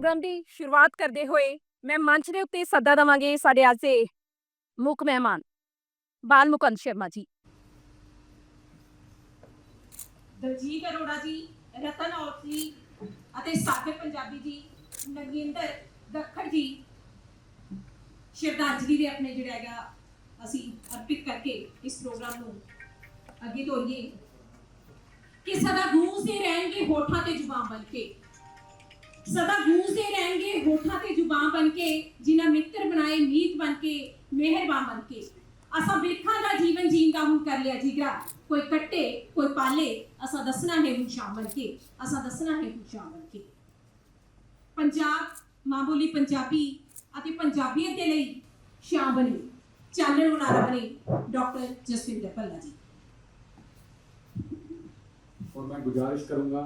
Programme ਦੀ ਸ਼ੁਰੂਆਤ ਕਰਦੇ ਹੋਏ ਮੈਂ ਮੰਚ ਦੇ ਉੱਤੇ ਸੱਦਾ ਦਵਾਂਗੇ ਸਾਡੇ ਅੱਜ ਦੇ ਮੁੱਖ ਮਹਿਮਾਨ ਬਾਲ ਮੁਕੰਦ ਸ਼ਰਮਾ ਜੀ। ਦਲਜੀਤ ਅਰੋੜਾ ਜੀ, ਰਤਨ ਔਰ ਜੀ ਅਤੇ ਸਾਗਰ ਪੰਜਾਬੀ ਜੀ, ਨਗਿੰਦਰ ਦੱਖੜ ਜੀ, ਸ਼ਰਧਾਂਜਲੀ ਦੇ ਆਪਣੇ ਜਿਹੜਾ ਹੈਗਾ ਅਸੀਂ ਅਰਪਿਤ ਕਰਕੇ ਇਸ ਪ੍ਰੋਗਰਾਮ ਨੂੰ ਅੱਗੇ ਤੋਰੀਏ। ਕਿ ਸਦਾ ਗੂੰਜਦੇ ਰਹਿਣਗੇ ਹੋਠਾਂ ਤੇ ਜ਼ੁਬਾਨ ਬਣ ਕੇ ਸਦਾ ਗੂੰਜਦੇ ਰਹਿਣਗੇ, ਹੋਠਾਂ ਤੇ ਜ਼ੁਬਾਨ ਬਣ ਕੇ, ਜਿਨ੍ਹਾਂ ਮਿੱਤਰ ਬਣਾਏ, ਮੀਤ ਬਣ ਕੇ, ਮਿਹਰਬਾਨ ਬਣ ਕੇ। ਅਸਾਂ ਬਿਰਖਾਂ ਦਾ ਜੀਵਨ ਜੀਣ ਦਾ ਹੁਣ ਕਰ ਲਿਆ ਜਿਗਰਾ। ਕੋਈ ਕੱਟੇ, ਕੋਈ ਪਾਲੇ, ਅਸਾਂ ਦੱਸਣਾ ਹੈ ਹੁਣ ਸ਼ਾਮ ਬਣ ਕੇ। ਅਸਾਂ ਦੱਸਣਾ ਹੈ ਹੁਣ ਸ਼ਾਮ ਬਣ ਕੇ। ਪੰਜਾਬ, ਮਾਂ ਬੋਲੀ ਪੰਜਾਬੀ ਅਤੇ ਪੰਜਾਬੀਅਤ ਦੇ ਲਈ ਸ਼ਾਮ ਬਣੀ। ਚਾਨਣ ਮੁਨਾਰਾ ਬਣੀ, ਡਾਕਟਰ ਜਸਵਿੰਦਰ ਭੱਲਾ ਜੀ। ਔਰ ਮੈਂ ਗੁਜ਼ਾਰਿਸ਼ ਕਰੂੰਗਾ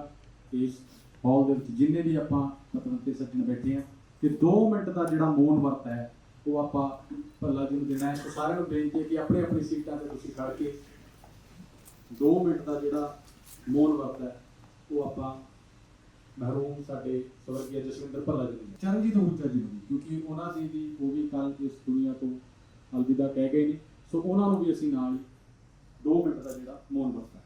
ਕਿ ਇਸ ਹਾਲ ਦੇ ਵਿੱਚ ਜਿੰਨੇ ਵੀ ਆਪਾਂ ਪਤਵੰਤੇ ਸੱਜਣ ਬੈਠੇ ਆ ਕਿ 2 ਮਿੰਟ ਦਾ ਜਿਹੜਾ ਮੌਨ ਵਰਤ ਹੈ, ਉਹ ਆਪਾਂ ਭੱਲਾ ਜੀ ਨੂੰ ਦੇਣਾ ਹੈ। ਸੋ ਸਾਰਿਆਂ ਨੂੰ ਬੇਨਤੀ ਹੈ ਕਿ ਆਪਣੇ ਆਪਣੀ ਸੀਟਾਂ ਤੇ ਤੁਸੀਂ ਖੜ ਕੇ 2 ਮਿੰਟ ਦਾ ਜਿਹੜਾ ਮੌਨ ਵਰਤ ਹੈ, ਉਹ ਆਪਾਂ ਮਹਿਰੂਮ ਸਾਡੇ ਸਵਰਗੀ ਜਸਵਿੰਦਰ ਭੱਲਾ ਜੀ ਨੂੰ ਚਰਨਜੀਤ ਊਰਜਾ ਜੀ ਨੂੰ, ਕਿਉਂਕਿ ਉਹਨਾਂ ਜੀ ਦੀ ਉਹ ਵੀ ਕੱਲ ਇਸ ਦੁਨੀਆ ਤੋਂ ਅਲਵਿਦਾ ਕਹਿ ਗਏ ਨੇ। ਸੋ ਉਹਨਾਂ ਨੂੰ ਵੀ ਅਸੀਂ ਨਾਲ 2 ਮਿੰਟ ਦਾ ਜਿਹੜਾ ਮੌਨ ਵਰਤ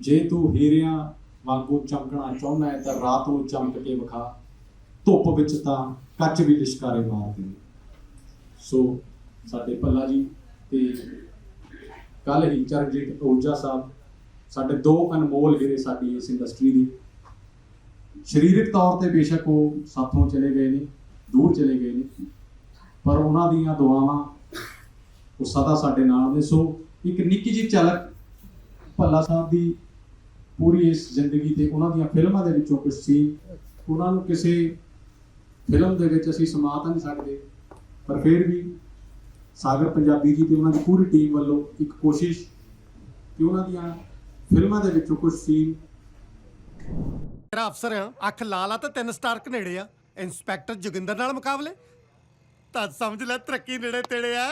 ਜੇ ਤੂੰ ਹੀਰਿਆਂ ਵਾਂਗੂ ਚਮਕਣਾ ਚਾਹੁੰਦਾ ਹੈ ਤਾਂ ਰਾਤ ਨੂੰ ਚਮਕ ਕੇ ਵਿਖਾ। ਧੁੱਪ ਵਿੱਚ ਤਾਂ ਕੱਚ ਵੀ ਲਿਸ਼ਕਾਰੇ ਮਾਰਦੇ ਸੋ ਸਾਡੇ ਭੱਲਾ ਜੀ ਤੇ ਕੱਲ ਹੀ ਚਰਨਜੀਤ ਊਰਜਾ ਸਾਹਿਬ, ਸਾਡੇ ਦੋ ਅਨਮੋਲ ਹੀਰੇ ਸਾਡੀ ਇਸ ਇੰਡਸਟਰੀ ਦੀ। ਸਰੀਰਕ ਤੌਰ ਤੇ ਬੇਸ਼ੱਕ ਉਹ ਸਾਥੋਂ ਚਲੇ ਗਏ ਨੇ, ਦੂਰ ਚਲੇ ਗਏ ਨੇ, ਪਰ ਉਹਨਾਂ ਦੀਆਂ ਦੁਆਵਾਂ ਉਹ ਸਦਾ ਸਾਡੇ ਨਾਲ ਨੇ। ਸੋ ਇੱਕ ਨਿੱਕੀ ਜਿਹੀ ਝਲਕ ਭੱਲਾ ਸਾਹਿਬ ਦੀ ਪੂਰੀ ਇਸ ਜ਼ਿੰਦਗੀ ਤੇ ਉਹਨਾਂ ਦੀਆਂ ਫਿਲਮਾਂ ਦੇ ਵਿੱਚੋਂ ਕੁਝ ਸੀ। ਉਹਨਾਂ ਨੂੰ ਕਿਸੇ ਫਿਲਮ ਦੇ ਵਿੱਚ ਅਸੀਂ ਸਮਾ ਤਾਂ ਨਹੀਂ ਸਕਦੇ, ਪਰ ਫਿਰ ਵੀ ਸਾਗਰ ਪੰਜਾਬੀ ਜੀ ਤੇ ਉਹਨਾਂ ਦੀ ਪੂਰੀ ਟੀਮ ਵੱਲੋਂ ਇੱਕ ਕੋਸ਼ਿਸ਼ ਕਿ ਉਹਨਾਂ ਦੀਆਂ ਫਿਲਮਾਂ ਦੇ ਵਿੱਚੋਂ ਕੁਝ ਸੀਨ ਤੇਰਾ ਅਫਸਰ ਆ, ਅੱਖ ਲਾਲ ਆ ਤੇ ਤਿੰਨ ਸਟਾਰ ਕਨੇੜੇ ਆ। ਇੰਸਪੈਕਟਰ ਜੋਗਿੰਦਰ ਨਾਲ ਮੁਕਾਬਲੇ। ਤਾਂ ਸਮਝ ਲੈ, ਤਰੱਕੀ ਨੇੜੇ ਤੇੜੇ ਆ।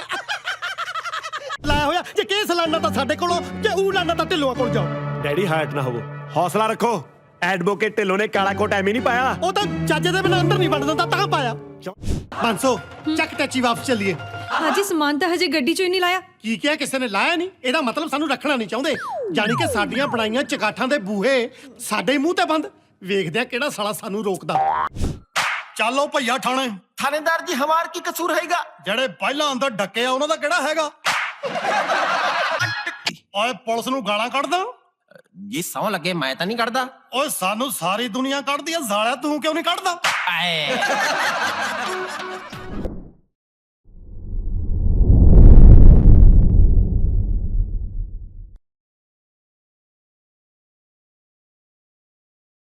ਲਾਇਆ ਹੋਇਆ। ਜੇ ਕੇਸ ਲਾਣਾ ਤਾਂ ਸਾਡੇ ਕੋਲੋਂ ਜੇ ਊ ਲਾਣਾ ਤਾਂ ਢਿੱਲੋਂ ਕੋਲ ਜਾਓ। ਡੈਡੀ ਹਾਰਟ ਨਾ ਹੋਵੋ। ਹੌਸਲਾ ਰੱਖੋ। ਐਡਵੋਕੇਟ ਢਿੱਲੋਂ ਨੇ ਕਾਲਾ ਕੋਟ ਐਵੇਂ ਨਹੀਂ ਪਾਇਆ। ਉਹ ਤਾਂ ਜੱਜ ਦੇ ਬਿਨਾਂ ਅੰਦਰ ਨਹੀਂ ਵੜ ਦਿੰਦਾ ਤਾਂ ਪਾਇਆ। 500 ਚੱਕ ਟੈਚੀ ਵਾਪਸ ਚੱਲੀਏ। ਹਾਜੀ ਸਮਾਨ ਤਾਂ ਹਜੇ ਗੱਡੀ ਚੋਂ ਹੀ ਨਹੀਂ ਲਾਇਆ। ਕੀ ਕਿਹਾ ਕਿਸੇ ਨੇ? ਲਾਇਆ ਨਹੀਂ। ਇਹਦਾ ਮਤਲਬ ਸਾਨੂੰ ਰੱਖਣਾ ਨਹੀਂ ਚਾਹੁੰਦੇ। ਜਾਨੀ ਕਿ ਸਾਡੀਆਂ ਬਣਾਈਆਂ ਚਕਾਠਾਂ ਦੇ ਬੂਹੇ ਸਾਡੇ ਮੂੰਹ ਤੇ ਬੰਦ। ਵੇਖਦੇ ਆ ਕਿਹੜਾ ਸਾਲਾ ਸਾਨੂੰ ਰੋਕਦਾ। ਚੱਲੋ ਭਈਆ ਥਾਣੇ। ਥਾਣੇਦਾਰ ਜੀ ਹਮਾਰ ਕੀ ਕਸੂਰ ਹੈਗਾ? ਜਿਹੜੇ ਪਹਿਲਾਂ ਅੰਦਰ ਡੱਕੇ ਆ ਉਹਨਾਂ ਦਾ ਕਿਹੜਾ ਹੈਗਾ? ਓਏ ਪੁਲਿਸ ਨੂੰ ਗਾਲਾਂ ਕੱਢਦਾ ਜੀ ਸੌ ਲੱਗੇ ਮੈਂ ਤਾਂ ਨਹੀਂ ਕੱਢਦਾ ਓਏ ਸਾਨੂੰ ਸਾਰੀ ਦੁਨੀਆ ਕੱਢਦੀ ਆ ਸਾਲਿਆ ਤੂੰ ਕਿਉਂ ਨਹੀਂ ਕੱਢਦਾ ਆਏ